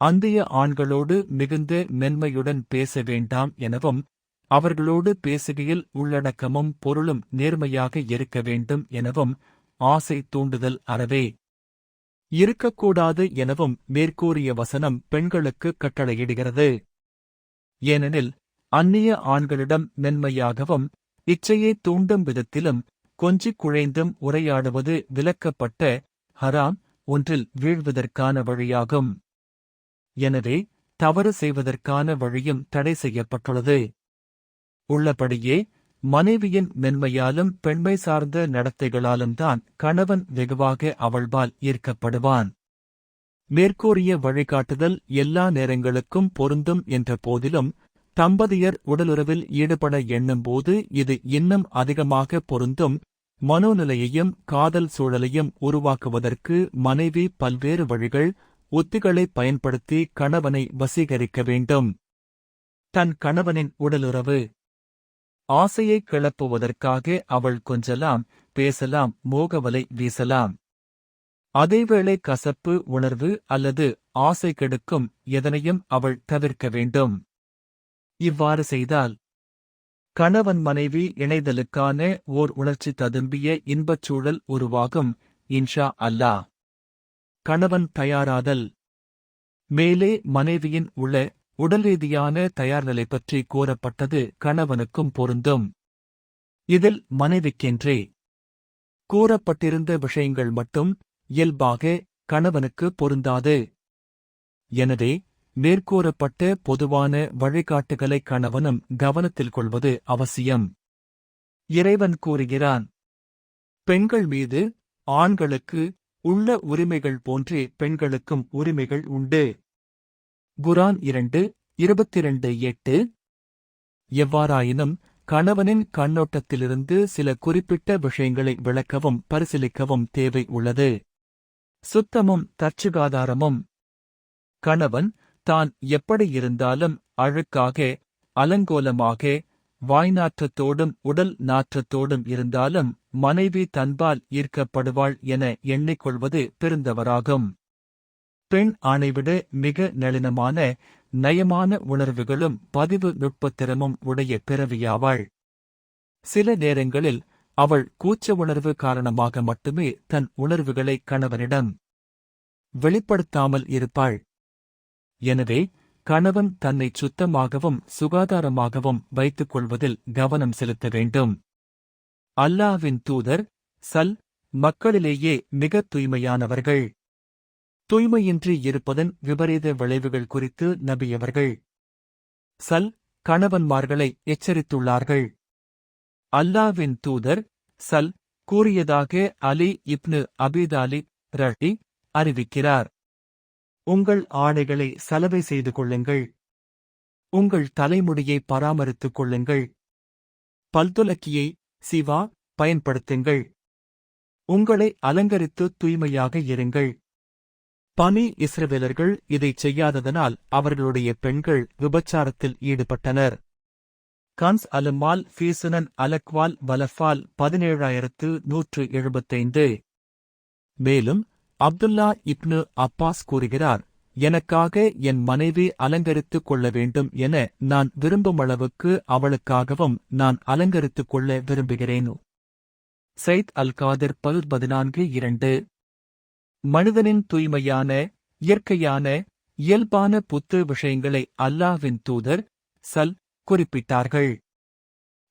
அந்திய ஆண்களோடு மிகுந்த மென்மையுடன் பேச வேண்டாம் எனவும் அவர்களோடு பேசுகையில் உள்ளடக்கமும் பொருளும் நேர்மையாக இருக்க வேண்டும் எனவும் ஆசை தூண்டுதல் அறவே. இருக்கக்கூடாது எனவும் மேற்கூறிய வசனம் பெண்களுக்கு கட்டளையிடுகிறது. ஏனெனில் அந்நிய ஆண்களிடம் மென்மையாகவும் இச்சையை தூண்டும் விதத்திலும் கொஞ்சிக் குழைந்தும் உரையாடுவது விலக்கப்பட்ட ஹராம் ஒன்றில் வீழ்வதற்கான வழியாகும். எனவே தவறு செய்வதற்கான வழியும் தடை செய்யப்பட்டுள்ளது. உள்ளபடியே மனைவியின் மென்மையாலும் பெண்மை சார்ந்த நடத்தைகளாலும் தான் கணவன் வெகுவாக அவள்பால் ஈர்க்கப்படுவான். மேற்கூறிய வழிகாட்டுதல் எல்லா நேரங்களுக்கும் பொருந்தும் என்ற போதிலும் தம்பதியர் உடலுறவில் ஈடுபட எண்ணும்போது இது இன்னும் அதிகமாக பொருந்தும் மனோநிலையையும் காதல் சூழலையும் உருவாக்குவதற்கு மனைவி பல்வேறு வழிகள் உத்திகளை பயன்படுத்தி கணவனை வசீகரிக்க வேண்டும். தன் கணவனின் உடலுறவு. ஆசையை கிளப்புவதற்காக அவள் கொஞ்சலாம் பேசலாம் மோகவலை வீசலாம். அதேவேளை கசப்பு உணர்வு அல்லது ஆசை கெடுக்கும் எதனையும் அவள் தவிர்க்க வேண்டும். இவ்வாறு செய்தால் கணவன் மனைவி இணைதலுக்கான ஓர் உணர்ச்சி ததும்பிய இன்பச் சூழல் உருவாகும் இன்ஷா அல்லாஹ். கணவன் தயாராதல். மேலே மனைவியின் உள்ள உடல் ரீதியான தயார்நிலை பற்றி கூறப்பட்டது கணவனுக்கும் பொருந்தும். இதில் மனைவிக்கென்றே. கூறப்பட்டிருந்த விஷயங்கள் மட்டும் இயல்பாக கணவனுக்கு பொருந்தாது. எனவே மேற்கூறப்பட்ட பொதுவான வழிகாட்டுகளை கணவனும் கவனத்தில் கொள்வது அவசியம். இறைவன் கூறுகிறான் பெண்கள் மீது ஆண்களுக்கு உள்ள உரிமைகள் போன்றே பெண்களுக்கும் உரிமைகள் உண்டு. குரான் இரண்டு இருபத்திரண்டு எட்டு. எவ்வாறாயினும் கணவனின் கண்ணோட்டத்திலிருந்து சில குறிப்பிட்ட விஷயங்களை விளக்கவும் பரிசீலிக்கவும் தேவை உள்ளது. சுத்தமும் தற்சுகாதாரமும். கணவன் தான் எப்படி இருந்தாலும் அழுக்காக அலங்கோலமாக வாய்நாற்றத்தோடும் உடல் நாற்றத்தோடும் இருந்தாலும் மனைவி தன்பால் ஈர்க்கப்படுவாள் என எண்ணிக்கொள்வது பெருந்தவராகும். பெண் ஆணைவிட மிக நளினமான நயமான உணர்வுகளும் பதிவு நுட்பத்திறமும் உடைய பிறவியாவாள். சில நேரங்களில் அவள் கூச்ச உணர்வு காரணமாக மட்டுமே தன் உணர்வுகளை கணவனிடம் வெளிப்படுத்தாமல் இருப்பாள். எனவே கணவன் தன்னை சுத்தமாகவும் சுகாதாரமாகவும் வைத்துக் கொள்வதில் கவனம் செலுத்த வேண்டும். அல்லாவின் தூதர் சல் மக்களிலேயே மிக தூய்மையானவர்கள். தூய்மையின்றி இருப்பதன் விபரீத விளைவுகள் குறித்து நபியவர்கள் சல் கணவன்மார்களை எச்சரித்துள்ளார்கள். அல்லாவின் தூதர் சல் கூறியதாக அலி இப்னு அபிதாலி ரஹி அறிவிக்கிறார். உங்கள் ஆடைகளை சலவை செய்து கொள்ளுங்கள். உங்கள் தலைமுடியை பராமரித்துக் கொள்ளுங்கள். பல்துலக்கியை சிவா பயன்படுத்துங்கள். உங்களை அலங்கரித்து தூய்மையாக இருங்கள். பனி இஸ்ரவேலர்கள் இதைச் செய்யாததனால் அவர்களுடைய பெண்கள் விபச்சாரத்தில் ஈடுபட்டனர். கன்ஸ் அலுமால் ஃபீசுனன் அலக்வால் வலஃபால் பதினேழாயிரத்து நூற்று எழுபத்தைந்து. மேலும் அப்துல்லா இப்னு அப்பாஸ் கூறுகிறார் எனக்காக என் மனைவி அலங்கரித்துக் கொள்ள வேண்டும் என நான் விரும்பும் அளவுக்கு அவளுக்காகவும் நான் அலங்கரித்துக் கொள்ள விரும்புகிறேன். சைத் அல் காதிர் பல் பதினான்கு இரண்டு. மனிதனின் தூய்மையான இயற்கையான இயல்பான புத்து விஷயங்களை அல்லாவின் தூதர் சல் குறிப்பிட்டார்கள்.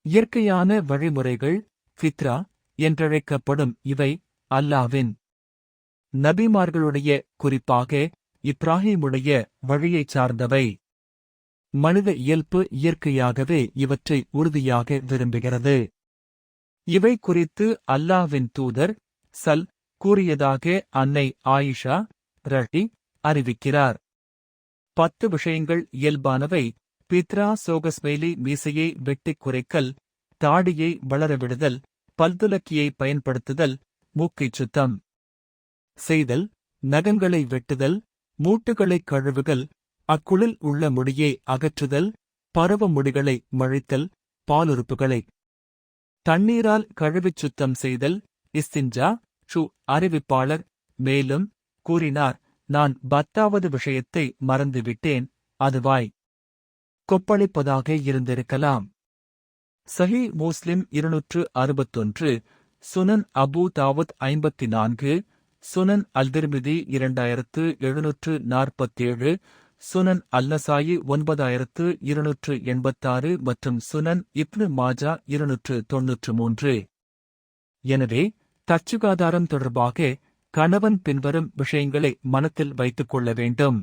இயற்கையான வழிமுறைகள் ஃபித்ரா என்றழைக்கப்படும் இவை அல்லாவின் நபிமார்களுடைய குறிப்பாக இப்ராஹிமுடைய வழியைச் சார்ந்தவை. மனித இயல்பு இயற்கையாகவே இவற்றை உறுதியாக விரும்புகிறது. இவை குறித்து அல்லாவின் தூதர் சல் கூறியதாக அன்னை ஆயிஷா ரட்டி அறிவிக்கிறார். பத்து விஷயங்கள் இயல்பானவை. பித்ரா சோகஸ்மெய்லி மீசையை வெட்டிக் குறைக்கல் தாடியை வளரவிடுதல் பல்துலக்கியை பயன்படுத்துதல் மூக்கைச் சுத்தம். செய்தல் நகங்களை வெட்டுதல் மூட்டுகளைக் கழுவுதல் அக்குளில் உள்ள முடியை அகற்றுதல் பருவ முடிகளை மழித்தல் பாலுறுப்புகளை. தண்ணீரால் கழுவிச் சுத்தம் செய்தல் இஸ்தின்ஜா ஷு அறிவிப்பாளர் மேலும் கூறினார் நான் பத்தாவது விஷயத்தை மறந்துவிட்டேன் அதுவாய் கொப்பளிப்பதாக இருந்திருக்கலாம். சஹி முஸ்லிம் இருநூற்று அறுபத்தொன்று சுனன் அபு தாவத் ஐம்பத்தி நான்கு சுனன் அல்திர்மிதி இரண்டாயிரத்து எழுநூற்று நாற்பத்தேழு சுனன் அல்லசாயி ஒன்பதாயிரத்து இருநூற்று எண்பத்தாறு மற்றும் சுனன் இப்னு மாஜா இருநூற்று தொன்னூற்று மூன்று. எனவே தச்சுகாதாரம் தொடர்பாக கணவன் பின்வரும் விஷயங்களை மனத்தில் வைத்துக் கொள்ள வேண்டும்.